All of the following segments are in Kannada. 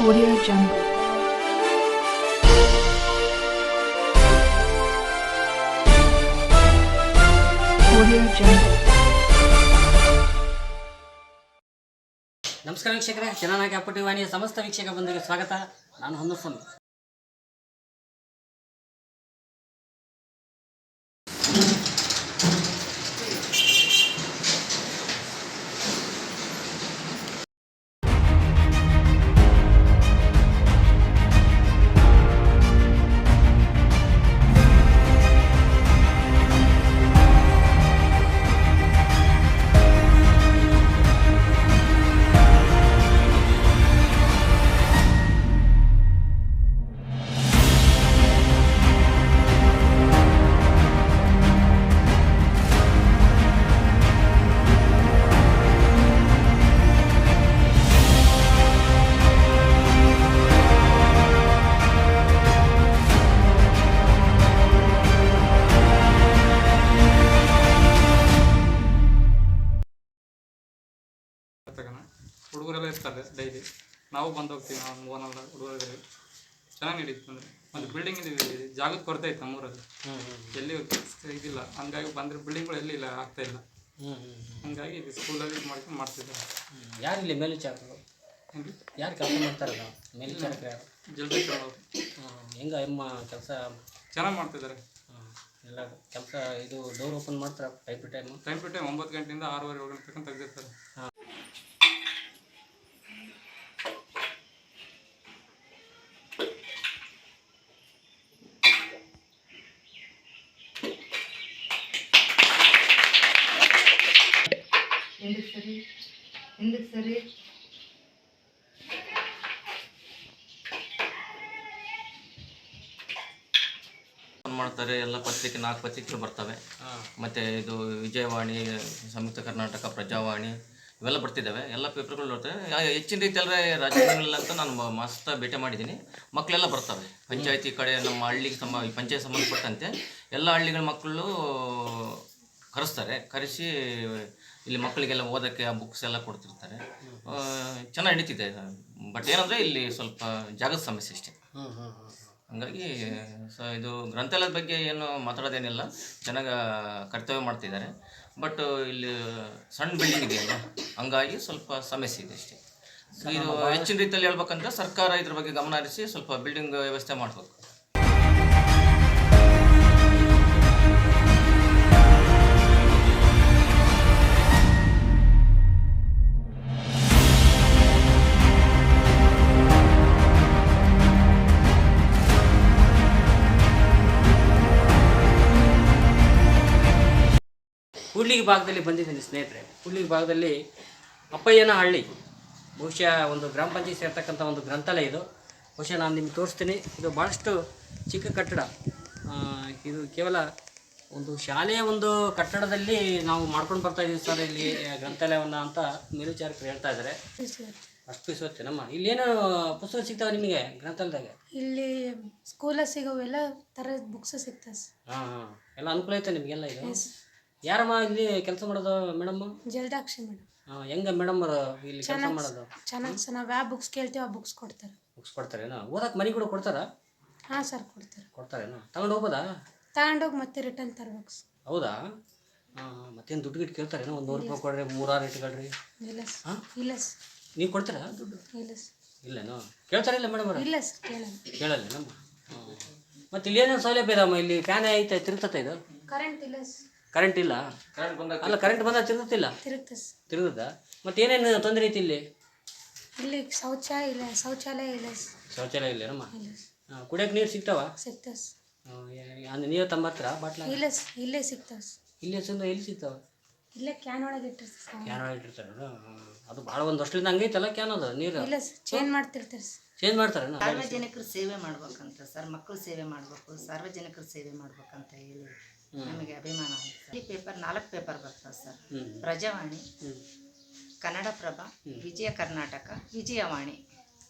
Audio Jungle. Audio Jungle. ನಮಸ್ಕಾರ ವೀಕ್ಷಕರೇ ಜನನಾಯಕ ಅಪ್ಪಟಿ ವಾಣಿಯ ಸಮಸ್ತ ವೀಕ್ಷಕ ಬಂಧುಗೆ ಸ್ವಾಗತ ನಾನು ಹೊನ್ನಸ್ವಾಮಿ ಡೈಲಿ ನಾವು ಬಂದು ಹೋಗ್ತೀವಿ ನಾವು ಮೂವನಲ್ಲ ಹುಡುಗರಿಗೆ. ಚೆನ್ನಾಗಿ ನಡೀತು ಅಂದರೆ. ಒಂದು ಬಿಲ್ಡಿಂಗ್ ಇದೆ ಜಾಗದ ಕೊರತೆ ಇತ್ತು ನಮ್ಮೂರಲ್ಲಿ. ಎಲ್ಲಿ ಇದಿಲ್ಲ. ಹಂಗಾಗಿ ಬಂದರೆ ಬಿಲ್ಡಿಂಗ್ಗಳು ಎಲ್ಲಿ ಇಲ್ಲ ಆಗ್ತಾ ಇಲ್ಲ. ಹಂಗಾಗಿ ಇದು ಸ್ಕೂಲಲ್ಲಿ ಇದು ಮಾಡ್ಕೊಂಡು ಮಾಡ್ತಿದ್ದಾರೆ. ಯಾರು ಇಲ್ಲಿ ಮೇಲ್ವಿಚಾರಕರು? ಯಾರು ಕೆಲಸ ಮಾಡ್ತಾರೆ ಮೇಲ್ವಿಚಾರಕರು ಯಾರು? ಜಲ್ದಿ. ಹೆಂಗ ಎಮ್ಮ ಕೆಲಸ? ಚೆನ್ನಾಗಿ ಮಾಡ್ತಿದ್ದಾರೆ. ಎಲ್ಲ ಕೆಲಸ ಇದು ಡೋರ್ ಓಪನ್ ಮಾಡ್ತಾರೆ time to time time to time ಒಂಬತ್ತು ಗಂಟೆಯಿಂದ ಆರೂವರೆ ಏಳು ಗಂಟೆ ತನಕ ತೆಗೆದಿರ್ತಾರೆ ಸರಿ ಹಿಂದಕ್ಕೆ ಸರಿ. ಮಾಡ್ತಾರೆ ಎಲ್ಲ ಪತ್ರಿಕೆ ನಾಲ್ಕು ಪತ್ರಿಕೆಗಳು ಬರ್ತವೆ. ಮತ್ತೆ ಇದು ವಿಜಯವಾಣಿ ಸಂಯುಕ್ತ ಕರ್ನಾಟಕ ಪ್ರಜಾವಾಣಿ ಇವೆಲ್ಲ ಬರ್ತಿದ್ದಾವೆ. ಎಲ್ಲ ಪೇಪರ್ಗಳು ಬರ್ತವೆ. ಹೆಚ್ಚಿನ ರೀತಿಯಲ್ಲೇ ರಾಜಕೀಯಗಳಲ್ಲಿ ಅಂತ ನಾನು ಮಸ್ತ ಭೇಟಿ ಮಾಡಿದ್ದೀನಿ. ಮಕ್ಕಳೆಲ್ಲ ಬರ್ತವೆ. ಪಂಚಾಯತಿ ಕಡೆ ನಮ್ಮ ಹಳ್ಳಿಗೆ ಸಂಬ ಈ ಪಂಚಾಯತ್ ಸಂಬಂಧಪಟ್ಟಂತೆ ಎಲ್ಲ ಹಳ್ಳಿಗಳ ಮಕ್ಕಳು ಕರೆಸ್ತಾರೆ. ಕರೆಸಿ ಇಲ್ಲಿ ಮಕ್ಕಳಿಗೆಲ್ಲ ಓದೋಕ್ಕೆ ಆ ಬುಕ್ಸ್ ಎಲ್ಲ ಕೊಡ್ತಿರ್ತಾರೆ. ಚೆನ್ನಾಗಿ ನಡೀತಿದೆ. ಬಟ್ ಏನಂದರೆ ಇಲ್ಲಿ ಸ್ವಲ್ಪ ಜಾಗದ ಸಮಸ್ಯೆ ಅಷ್ಟೇ. ಹಂಗಾಗಿ ಸೊ ಇದು ಗ್ರಂಥಾಲಯದ ಬಗ್ಗೆ ಏನು ಮಾತಾಡೋದೇನಿಲ್ಲ. ಚೆನ್ನಾಗಿ ಕರ್ತವ್ಯ ಮಾಡ್ತಿದ್ದಾರೆ. ಬಟ್ ಇಲ್ಲಿ ಸಣ್ಣ ಬಿಲ್ಡಿಂಗ್ ಇದೆಯಲ್ಲ ಹಂಗಾಗಿ ಸ್ವಲ್ಪ ಸಮಸ್ಯೆ ಇದೆ ಅಷ್ಟೇ. ಇದು ಹೆಚ್ಚಿನ ರೀತಿಯಲ್ಲಿ ಹೇಳ್ಬೇಕಂದ್ರೆ ಸರ್ಕಾರ ಇದ್ರ ಬಗ್ಗೆ ಗಮನ ಹರಿಸಿ ಸ್ವಲ್ಪ ಬಿಲ್ಡಿಂಗ್ ವ್ಯವಸ್ಥೆ ಮಾಡಬೇಕು. ಕೂಡ್ಲಿಗಿ ಭಾಗದಲ್ಲಿ ಬಂದಿದ್ದೀನಿ ಸ್ನೇಹಿತರೆ. ಕೂಡ್ಲಿಗಿ ಭಾಗದಲ್ಲಿ ಅಪ್ಪಯ್ಯನ ಹಳ್ಳಿ. ಬಹುಶಃ ಒಂದು ಗ್ರಾಮ ಪಂಚಾಯತ್ ಸೇರ್ತಕ್ಕಂಥ ಒಂದು ಗ್ರಂಥಾಲಯ ಇದು. ಬಹುಶಃ ನಾನು ನಿಮ್ಗೆ ತೋರಿಸ್ತೀನಿ. ಇದು ಭಾಳಷ್ಟು ಚಿಕ್ಕ ಕಟ್ಟಡ. ಇದು ಕೇವಲ ಒಂದು ಶಾಲೆಯ ಒಂದು ಕಟ್ಟಡದಲ್ಲಿ ನಾವು ಮಾಡ್ಕೊಂಡು ಬರ್ತಾ ಇದ್ದೀವಿ ಸರ್ ಇಲ್ಲಿ ಗ್ರಂಥಾಲಯವನ್ನು ಅಂತ ಮೇಲ್ವಿಚಾರಕರು ಹೇಳ್ತಾ ಇದ್ದಾರೆ. ಅಷ್ಟು ಪೀಸ್ ನಮ್ಮ ಇಲ್ಲೇನು ಪುಸ್ತಕ ಸಿಗ್ತಾವೆ ನಿಮಗೆ ಗ್ರಂಥಾಲಯದಾಗ? ಇಲ್ಲಿ ಸ್ಕೂಲ ಸಿಗೋವೆಲ್ಲ ಥರದ ಬುಕ್ಸ್ ಸಿಗ್ತವೆ ಹಾಂ ಹಾಂ. ಎಲ್ಲ ಅನುಕೂಲ ಐತೆ ನಿಮಗೆಲ್ಲ ಇದು? ಯಾರಮ್ಮ ಇಲ್ಲಿ ಕೆಲಸ ಮಾಡೋದು ಮೇಡಮ್? ಜಲದಾಕ್ಷಿ ಮೇಡಮ್. ಹೆಂಗ ಮೇಡಮ್ ಇಲ್ಲಿ ಕೆಲಸ ಮಾಡೋದು? ಚೆನ್ನಾಗಿ ಸರ್ ನಾವು ಯಾವ ಬುಕ್ಸ್ ಕೇಳ್ತೀವಿ ಆ ಬುಕ್ಸ್ ಕೊಡ್ತಾರೆ. ಬುಕ್ಸ್ ಕೊಡ್ತಾರೇನೋ? ಓದಕ್ಕೆ ಮನೆ ಕೂಡ ಕೊಡ್ತಾರಾ? ಹಾಂ ಸರ್ ಕೊಡ್ತಾರೆ. ಕೊಡ್ತಾರೇನೋ? ತಗೊಂಡು ಹೋಗ್ಬೋದಾ? ತಗೊಂಡೋಗಿ ಮತ್ತೆ ರಿಟರ್ನ್ ತರ್ಬೇಕು ಸರ್ ಹೌದಾ? ಹಾಂ ಮತ್ತೇನು ದುಡ್ಡು ಗಿಟ್ಟು ಕೇಳ್ತಾರೇನು? ಒಂದು ನೂರು ರೂಪಾಯಿ ಕೊಡ್ರಿ ಮೂರಾರು ಇಟ್ಕೊಳ್ರಿ ಇಲ್ಲ ಸರ್ ಇಲ್ಲ ಸರ್ ನೀವು ಕೊಡ್ತೀರಾ ದುಡ್ಡು? ಇಲ್ಲ ಸರ್ ಕೇಳ್ತಾರೆ ಇಲ್ಲ ಮೇಡಮ್ ಇಲ್ಲ ಸರ್ ಕೇಳಲ್ಲ. ಕೇಳಲ್ಲ ನಮ್ಮ ಮತ್ತೆ ಇಲ್ಲಿ ಏನೇನು ಸೌಲಭ್ಯ ಇದಮ್ಮ ಇಲ್ಲಿ ಫ್ಯಾನ್ ಐತೆ ತಿರುಗ್ತತೆ ಇದು? ಕರೆಂಟ್ ಇಲ್ಲ ಸರ್ ಕರೆಂಟ್ ಇಲ್ಲ? ಅಲ್ಲ ಕರೆಂಟ್ ಬಂದ ತಿರುಗುತ್ತಿಲ್ಲ? ತಿರುಗ್ತದೆ ಸರ್. ತಿರುಗುದ ಮತ್ತೆ ಏನೇನು ತೊಂದರೆ ಐತಿ ಇಲ್ಲಿ? ಇಲ್ಲಿ ಶೌಚಾಲಯ ಇಲ್ಲ ಶೌಚಾಲಯ ಇಲ್ಲ ಸರ್. ಶೌಚಾಲಯ ಇಲ್ಲ ಏನಮ್ಮ? ಇಲ್ಲ ಸರ್. ಕುಡಿಯೋಕೆ ನೀರು ಸಿಗ್ತಾವ? ಸಿಗ್ತದೆ ಸರ್. ಅಂದ್ರೆ ನೀರು ತಂಬತ್ರ ಬಾಟ್ಲ ಇಲ್ಲ ಸರ್ ಇಲ್ಲೇ ಸಿಗ್ತವೆ ಸರ್. ಇಲ್ಲಿ ಚಂದ ಎಲ್ಲಿ ಸಿಗ್ತಾವ? ಇಲ್ಲೇ ಕ್ಯಾನ್ ಒಳಗೆ ಇಟ್ಟಿರ್ತಾರೆ ಸರ್. ಕ್ಯಾನ್ ಇಟ್ಟಿರ್ತಾರೆ ಅದು ಭಾಳ ಒಂದು ವರ್ಷದಿಂದ ಹಂಗೈತಲ್ಲ ಕ್ಯಾನ್ ಅದು ನೀರು? ಇಲ್ಲ ಸರ್ ಚೇಂಜ್ ಮಾಡ್ತಿರ್ತಾರೆ ಸರ್. ಚೇಂಜ್ ಮಾಡ್ತಾರೆ ಸಾರ್ವಜನಿಕರು ಸೇವೆ ಮಾಡ್ಬೇಕಂತ ಸರ್ ಮಕ್ಕಳು ಸೇವೆ ಮಾಡಬೇಕು ಸಾರ್ವಜನಿಕರು ಸೇವೆ ಮಾಡ್ಬೇಕಂತ ಹೇಳಿ. ನಮಗೆ ಅಭಿಮಾನ ಈ ಪೇಪರ್ ನಾಲ್ಕು ಪೇಪರ್ ಬರ್ತದೆ ಸರ್. ಪ್ರಜಾವಾಣಿ ಕನ್ನಡಪ್ರಭ ವಿಜಯ ಕರ್ನಾಟಕ ವಿಜಯವಾಣಿ.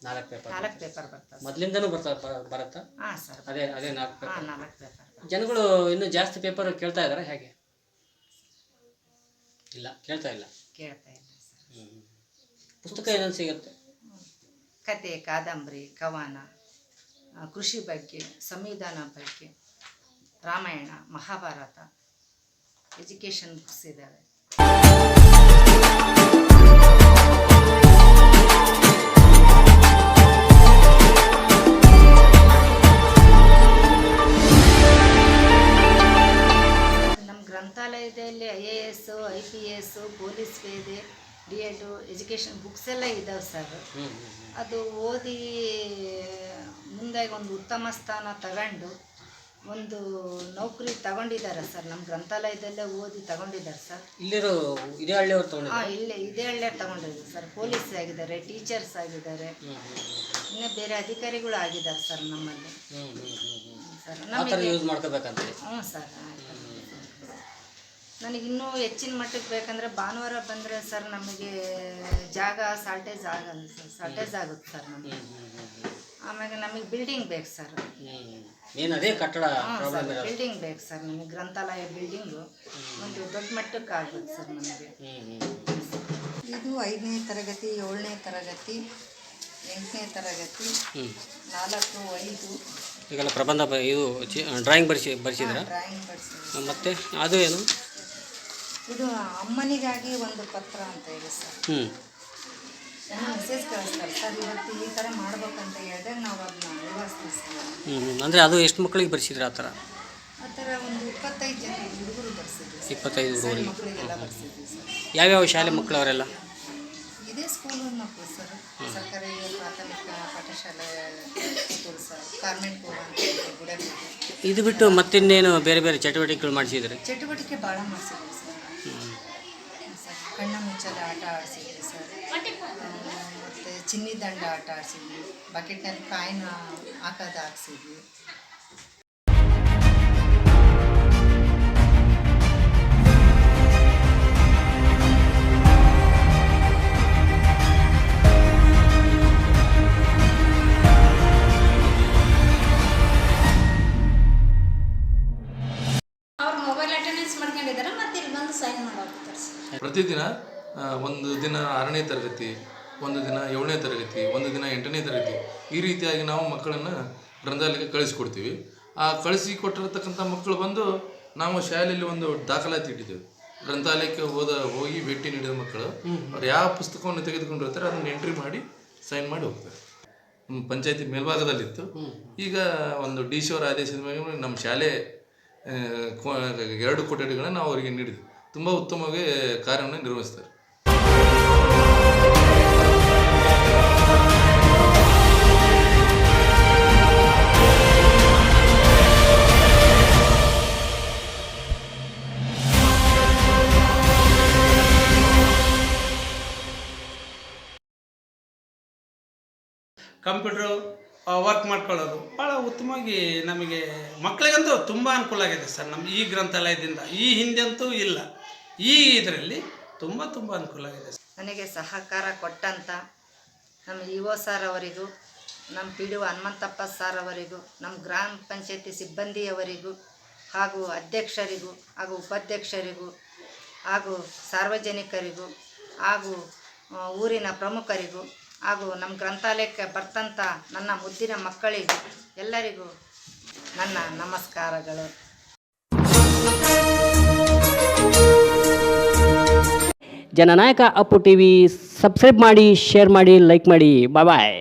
ನಾಲ್ಕು ಪೇಪರ್ ನಾಲ್ಕು ಪೇಪರ್ ಬರ್ತವೆ ಮೊದಲಿಂದನೂ ಬರ್ತಾ ಬರುತ್ತಾ? ಹಾಂ ಸರ್. ಅದೇ ಅದೇ ನಾಲ್ಕು ಹಾಂ ನಾಲ್ಕು ಪೇಪರ್ ಜನಗಳು ಇನ್ನೂ ಜಾಸ್ತಿ ಪೇಪರ್ ಕೇಳ್ತಾ ಇದಾರೆ ಹೇಗೆ? ಇಲ್ಲ ಕೇಳ್ತಾ ಇಲ್ಲ. ಕೇಳ್ತಾ ಇಲ್ಲ ಸರ್. ಪುಸ್ತಕ ಏನೇನು ಸಿಗುತ್ತೆ? ಕತೆ ಕಾದಂಬರಿ ಕವನ ಕೃಷಿ ಬಗ್ಗೆ ಸಂವಿಧಾನ ಬಗ್ಗೆ. ರಾಮಾಯಣ ಮಹಾಭಾರತ ಎಜುಕೇಷನ್ ಬುಕ್ಸ್ ಇದ್ದಾವೆ. ನಮ್ಮ ಗ್ರಂಥಾಲಯದಲ್ಲಿ I A S I P S police ವೇದೆ D Ed education books ಎಲ್ಲ ಇದ್ದಾವೆ ಸರ್. ಅದು ಓದಿ ಮುಂದೆ ಒಂದು ಉತ್ತಮ ಸ್ಥಾನ ತಗೊಂಡು ಒಂದು ನೌಕರಿ ತಗೊಂಡಿದ್ದಾರೆ ಸರ್. ನಮ್ಮ ಗ್ರಂಥಾಲಯದಲ್ಲೇ ಓದಿ ತಗೊಂಡಿದ್ದಾರೆ ಸರ್. ಇಲ್ಲಿರೋ ಇದೇ ಹಳ್ಳಿಯವ್ರು ಹಾಂ ಇಲ್ಲಿ ಇದೇ ಹಳ್ಳಿಯವ್ರು ತಗೊಂಡಿದ್ದಾರೆ ಸರ್. ಪೊಲೀಸ್ ಆಗಿದ್ದಾರೆ ಟೀಚರ್ಸ್ ಆಗಿದ್ದಾರೆ. ಇನ್ನು ಬೇರೆ ಅಧಿಕಾರಿಗಳು ಆಗಿದ್ದಾರೆ ಸರ್ ನಮ್ಮಲ್ಲಿ. ಸರ್. ಆ ಥರ ಯೂಸ್ ಮಾಡ್ಕೋಬೇಕಂತ ಹ್ಞೂ ಸರ್. ನನಗೆ ಇನ್ನೂ ಹೆಚ್ಚಿನ ಮಟ್ಟಕ್ಕೆ ಬೇಕಂದರೆ ಭಾನುವಾರ ಬಂದರೆ ಸರ್ ನಮಗೆ ಜಾಗ ಸಾಲ್ಟೇಜ್ ಆಗಲ್ಲ ಸರ್. ಸಾಲ್ಟೇಜ್ ಆಗುತ್ತೆ ಸರ್ ನಮಗೆ. ಆಮೇಲೆ ನಮಗೆ ಬಿಲ್ಡಿಂಗ್ ಬೇಕು ಸರ್ ಏನು ಅದೇ ಕಟ್ಟಡ ಪ್ರಾಬ್ಲಮ್ ಇರೋದು. ಬಿಲ್ಡಿಂಗ್ ಬೇಕು ಸರ್ ನಮಗೆ ಗ್ರಂಥಾಲಯ ಬಿಲ್ಡಿಂಗು ಒಂದು ದೊಡ್ಡ ಮಟ್ಟಕ್ಕೆ ಆಗುತ್ತೆ ಸರ್ ನಮಗೆ. ಇದು ಐದನೇ ತರಗತಿ ಏಳನೇ ತರಗತಿ ಎಂಟನೇ ತರಗತಿ ನಾಲ್ಕು ಐದು. ಈಗೆಲ್ಲ ಪ್ರಬಂಧ ಬ- ಇದು ಡ್ರಾಯಿಂಗ್ ಬರ್ಸಿ ಬರ್ಸಿದ್ರ? ಡ್ರಾಯಿಂಗ್ ಮತ್ತೆ ಅದು ಏನು? ಇದು ಅಮ್ಮನಿಗಾಗಿ ಒಂದು ಪತ್ರ ಅಂತ ಇದೆ ಸರ್ ಹ್ಞೂ ಮೆಸೇಜ್ ಕಳಿಸ್ತಾರೆ ಸರ್ ಇವತ್ತು ಈ ಥರ ಮಾಡ್ಬೇಕಂತ ಹೇಳಿದಾಗ ನಾವು ಅದನ್ನ ಸರ್ ಅಂದರೆ ಅದು ಎಷ್ಟು ಮಕ್ಕಳಿಗೆ ಬರ್ಸಿದ್ರ ಆ ಥರ ಆ ಥರ ಒಂದು ಇಪ್ಪತ್ತೈದು ಜನ ಹುಡುಗರು ಬರ್ಸಿದ್ವಿ ಸರ್. ಇಪ್ಪತ್ತೈದು ಸಣ್ಣ ಹುಡುಗರಿಗೆ ಮಕ್ಕಳಿಗೆಲ್ಲ ಬರ್ಸಿದ್ವಿ ಸರ್. ಯಾವ್ಯಾವ ಶಾಲೆ ಮಕ್ಕಳು ಅವರೆಲ್ಲ ಇದೇ ಸ್ಕೂಲ್ ಮಕ್ಕಳು ಸರ್. ಸರ್ಕಾರಿ ಪ್ರಾಥಮಿಕ ಪಾಠಶಾಲೆ ಸ್ಕೂಲ್ ಸರ್. ಕಾರ್ಮೆಂಟ್ ಕೂಡ ಅಂತ ಇದೆ, ಬಿಟ್ಟು ಮತ್ತಿನ್ನೇನು ಬೇರೆ ಬೇರೆ ಚಟುವಟಿಕೆಗಳು ಮಾಡಿಸಿದ್ರೆ? ಚಟುವಟಿಕೆ ಭಾಳ ಮಾಡಿಸಿದ್ವಿ ಸರ್. ಕಣ್ಣ ಮುಚ್ಚಲ ಆಟ ಆಡಿಸಿದ್ವಿ ಸರ್. ಚಿನ್ನಿ ದಂಡ ಆಟ ಆಡಿಸಿದ್ವಿ ಬಕೆಟ್ನಲ್ಲಿ ಕಾಯಿನ ಹಾಕೋದು ಹಾಕ್ಸಿದ್ವಿ. ಅವ್ರು ಮೊಬೈಲ್ ಅಟೆಂಡೆನ್ಸ್ ಮಾಡ್ಕೊಂಡಿದ್ದಾರೆ ಮತ್ತೆ ಇಲ್ಲಿ ಬಂದು ಸೈನ್ ಮಾಡೋಗ್ತಾರೆ ಸರ್ ಪ್ರತಿದಿನ ಒಂದು ದಿನ ಆರನೇ ತರಗತಿ ಒಂದು ದಿನ ಏಳನೇ ತರಗತಿ ಒಂದು ದಿನ ಎಂಟನೇ ತರಗತಿ ಈ ರೀತಿಯಾಗಿ ನಾವು ಮಕ್ಕಳನ್ನು ಗ್ರಂಥಾಲಯಕ್ಕೆ ಕಳಿಸ್ಕೊಡ್ತೀವಿ. ಆ ಕಳಿಸಿ ಕೊಟ್ಟಿರತಕ್ಕಂಥ ಮಕ್ಕಳು ಬಂದು ನಾವು ಶಾಲೆಯಲ್ಲಿ ಒಂದು ದಾಖಲಾತಿ ಇಟ್ಟಿದ್ದೇವೆ. ಗ್ರಂಥಾಲಯಕ್ಕೆ ಹೋದ ಹೋಗಿ ಭೇಟಿ ನೀಡಿದ ಮಕ್ಕಳು ಅವ್ರು ಯಾವ ಪುಸ್ತಕವನ್ನು ತೆಗೆದುಕೊಂಡಿರ್ತಾರೆ ಅದನ್ನು ಎಂಟ್ರಿ ಮಾಡಿ ಸೈನ್ ಮಾಡಿ ಹೋಗ್ತಾರೆ. ಪಂಚಾಯತಿ ಮೇಲ್ಭಾಗದಲ್ಲಿತ್ತು. ಈಗ ಒಂದು ಡಿ ಸಿ ಅವರ ಆದೇಶದ ಮೇಲೆ ನಮ್ಮ ಶಾಲೆ ಎರಡು ಕೊಠಡಿಗಳನ್ನು ನಾವು ಅವರಿಗೆ ನೀಡಿದ್ವಿ. ತುಂಬ ಉತ್ತಮವಾಗಿ ಕಾರ್ಯವನ್ನು ನಿರ್ವಹಿಸ್ತಾರೆ. ಕಂಪ್ಯೂಟ್ರು ವರ್ಕ್ ಮಾಡ್ಕೊಳ್ಳೋದು ಭಾಳ ಉತ್ತಮವಾಗಿ ನಮಗೆ ಮಕ್ಕಳಿಗಂತೂ ತುಂಬ ಅನುಕೂಲ ಆಗಿದೆ ಸರ್ ನಮ್ಮ ಈ ಗ್ರಂಥಾಲಯದಿಂದ. ಈ ಹಿಂದೆಂತೂ ಇಲ್ಲ. ಈ ಇದರಲ್ಲಿ ತುಂಬ ತುಂಬ ಅನುಕೂಲ ಆಗಿದೆ ಸರ್. ನನಗೆ ಸಹಕಾರ ಕೊಟ್ಟಂಥ ನಮ್ಮ ಇ ಒ ಸರ್ ಅವರಿಗೂ, ನಮ್ಮ P D O Hanumanthappa sir ಅವರಿಗೂ, ನಮ್ಮ ಗ್ರಾಮ ಪಂಚಾಯತಿ ಸಿಬ್ಬಂದಿಯವರಿಗೂ, ಹಾಗೂ ಅಧ್ಯಕ್ಷರಿಗೂ, ಹಾಗೂ ಉಪಾಧ್ಯಕ್ಷರಿಗೂ, ಹಾಗೂ ಸಾರ್ವಜನಿಕರಿಗೂ, ಹಾಗೂ ಊರಿನ ಪ್ರಮುಖರಿಗೂ ಹಾಗೂ ನಮ್ಮ ಗ್ರಂಥಾಲಯಕ್ಕೆ ಬರ್ತಂಥ ನನ್ನ ಮುದ್ದಿನ ಮಕ್ಕಳಿಗೂ ಎಲ್ಲರಿಗೂ ನನ್ನ ನಮಸ್ಕಾರಗಳು. ಜನನಾಯಕ ಅಪ್ಪು ಟಿ ವಿ ಸಬ್ಸ್ಕ್ರೈಬ್ ಮಾಡಿ, ಶೇರ್ ಮಾಡಿ, ಲೈಕ್ ಮಾಡಿ. ಬಾಯ್.